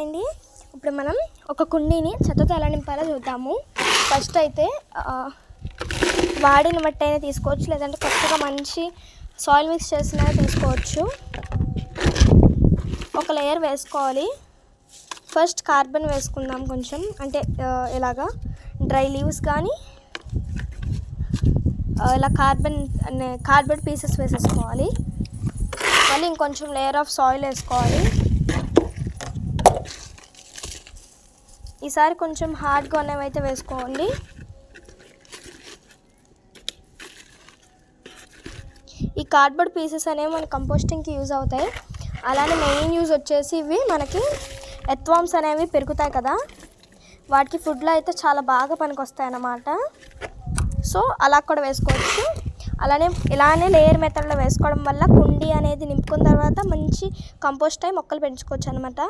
అండి. ఇప్పుడు మనం ఒక కుండీని చెత్తతో ఎలా నింపాలో చూద్దాము. ఫస్ట్ అయితే వాడిన మట్టి అయినా తీసుకోవచ్చు లేదంటే కొత్తగా మంచి సాయిల్ మిక్స్ చేసిన తీసుకోవచ్చు. ఒక లేయర్ వేసుకోవాలి. ఫస్ట్ కార్బన్ వేసుకుందాం కొంచెం అంటే ఇలాగా డ్రై లీవ్స్ కానీ ఇలా కార్బన్ అనే కార్బన్ పీసెస్ వేసేసుకోవాలి. మళ్ళీ ఇంకొంచెం లేయర్ ఆఫ్ సాయిల్ వేసుకోవాలి. ఈసారి కొంచెం హార్డ్గా ఉన్నవైతే అయితే వేసుకోండి. ఈ కార్డ్బోర్డ్ పీసెస్ అనేవి మన కంపోస్టింగ్కి యూజ్ అవుతాయి. అలానే మెయిన్ యూజ్ వచ్చేసి ఇవి మనకి ఎత్వామ్స్ అనేవి పెరుగుతాయి కదా. వాటికి ఫుడ్లో అయితే చాలా బాగా పనికొస్తాయి అన్నమాట సో అలా కూడా వేసుకోవచ్చు. అలానే ఇలానే లేయర్ మెథడ్లో వేసుకోవడం వల్ల కుండీ అనేది నింపుకున్న తర్వాత మంచి కంపోస్ట్ అయి మొక్కలు పెంచుకోవచ్చు అనమాట